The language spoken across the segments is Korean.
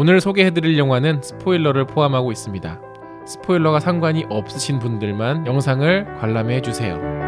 오늘 소개해드릴 영화는 스포일러를 포함하고 있습니다. 스포일러가 상관이 없으신 분들만 영상을 관람해 주세요.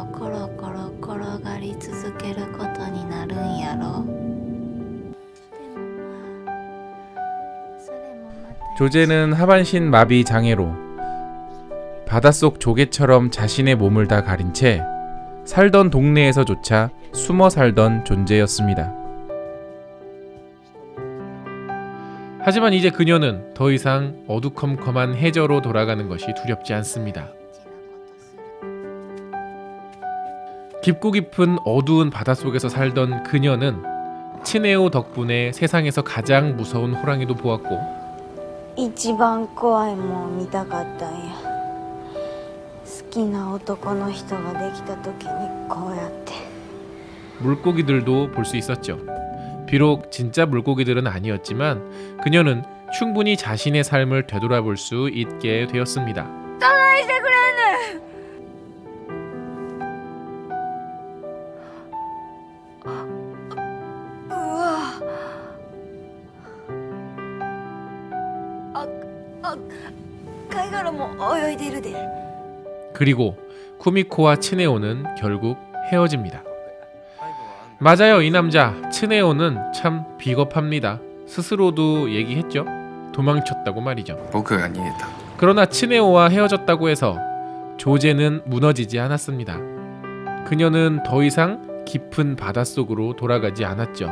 조제는 하반신 마비 장애로 바닷속 조개처럼 자신의 몸을 다 가린 채 살던 동네에서조차 숨어 살던 존재였습니다. 하지만 이제 그녀는 더 이상 어두컴컴한 해저로 돌아가는 것이 두렵지 않습니다. 깊고 깊은 어두운 바닷속에서 살던 그녀는 친에오 덕분에 세상에서 가장 무서운 호랑이도 보았고 一番怖いもん見たかったんや好きな男の人ができた時にこうやって 물고기들도 볼 수 있었죠. 비록 진짜 물고기들은 아니었지만 그녀는 충분히 자신의 삶을 되돌아볼 수 있게 되었습니다. してくれんねん 貝殻も泳いでるで 그리고 쿠미코와 치네오는 결국 헤어집니다. 맞아요, 이 남자 치네오는 참 비겁합니다. 스스로도 얘기했죠. 도망쳤다고 말이죠. 僕が逃げた 그러나 치네오와 헤어졌다고 해서 조제는 무너지지 않았습니다. 그녀는 더 이상 깊은 바닷속으로 돌아가지 않았죠.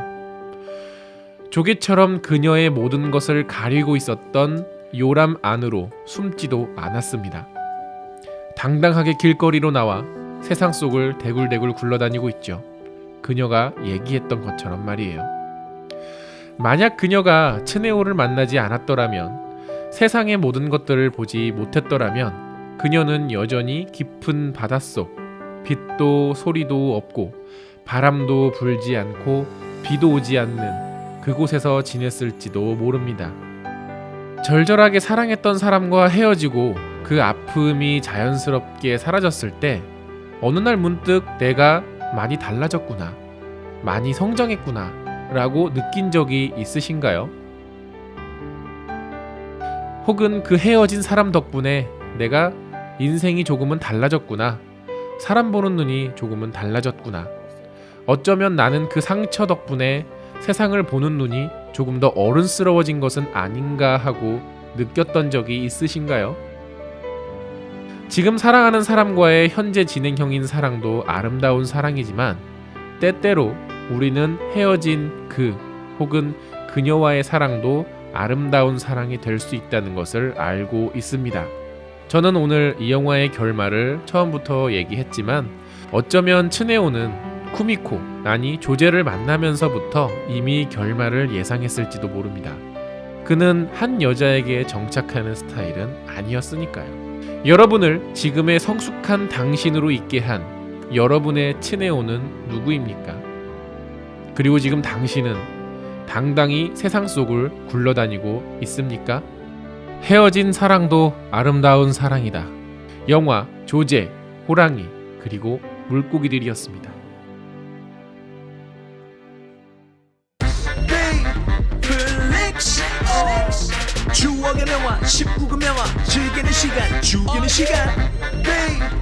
조개처럼 그녀의 모든 것을 가리고 있었던 요람 안으로 숨지도 않았습니다. 당당하게 길거리로 나와 세상 속을 대굴대굴 굴러다니고 있죠. 그녀가 얘기했던 것처럼 말이에요. 만약 그녀가 츠네오를 만나지 않았더라면 세상의 모든 것들을 보지 못했더라면 그녀는 여전히 깊은 바닷속 빛도 소리도 없고 바람도 불지 않고 비도 오지 않는 그곳에서 지냈을지도 모릅니다. 절절하게 사랑했던 사람과 헤어지고 그 아픔이 자연스럽게 사라졌을 때 어느 날 문득 내가 많이 달라졌구나. 많이 성장했구나. 라고 느낀 적이 있으신가요? 혹은 그 헤어진 사람 덕분에 내가 인생이 조금은 달라졌구나. 사람 보는 눈이 조금은 달라졌구나. 어쩌면 나는 그 상처 덕분에 세상을 보는 눈이 조금 더 어른스러워진 것은 아닌가 하고 느꼈던 적이 있으신가요? 지금 사랑하는 사람과의 현재 진행형인 사랑도 아름다운 사랑이지만 때때로 우리는 헤어진 그 혹은 그녀와의 사랑도 아름다운 사랑이 될 수 있다는 것을 알고 있습니다. 저는 오늘 이 영화의 결말을 처음부터 얘기했지만 어쩌면 츠네오는 쿠미코 아니 조제를 만나면서부터 이미 결말을 예상했을지도 모릅니다. 그는 한 여자에게 정착하는 스타일은 아니었으니까요. 여러분을 지금의 성숙한 당신으로 있게 한 여러분의 츠네오는 누구입니까? 그리고 지금 당신은 당당히 세상 속을 굴러다니고 있습니까? 헤어진 사랑도 아름다운 사랑이다. 영화 조제, 호랑이 그리고 물고기들이었습니다. 추억의 명화 19금 명화 즐기는 시간 죽이는 시간. 플렉